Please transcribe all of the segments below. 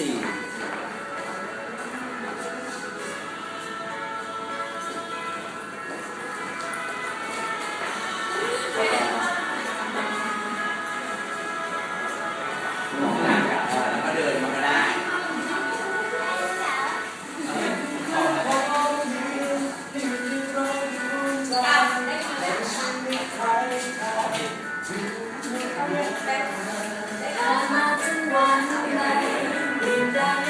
สี่ได้มาถึงวันไหน da, da.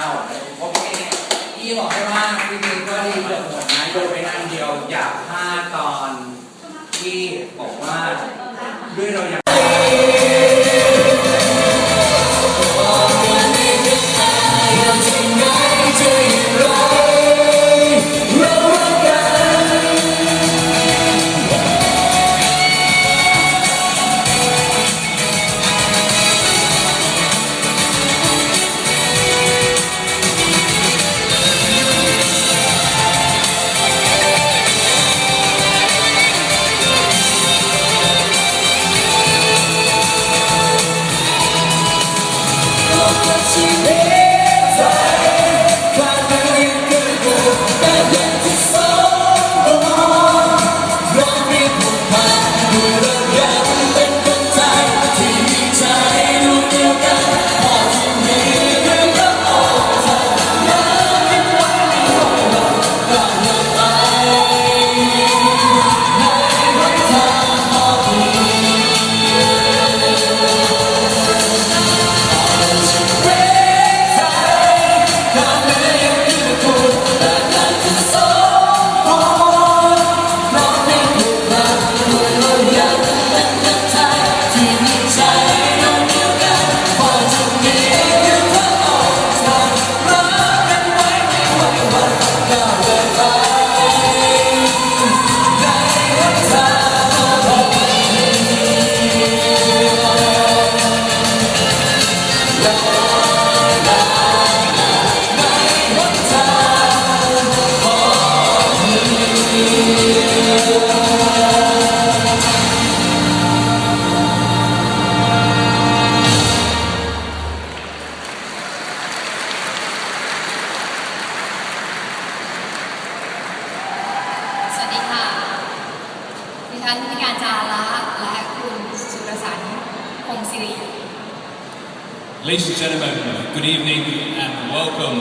าวผมพี่บอกให้ว่าพี่ดีก็ดีเกือบหมดนะโยนไปนั่นเดียว อยากพลาตอนที่บอกว่าด้วยเรายัง ท่านพิการจาระและคุณสุรสันต์พงศิริ Ladies and gentlemen, good evening and welcome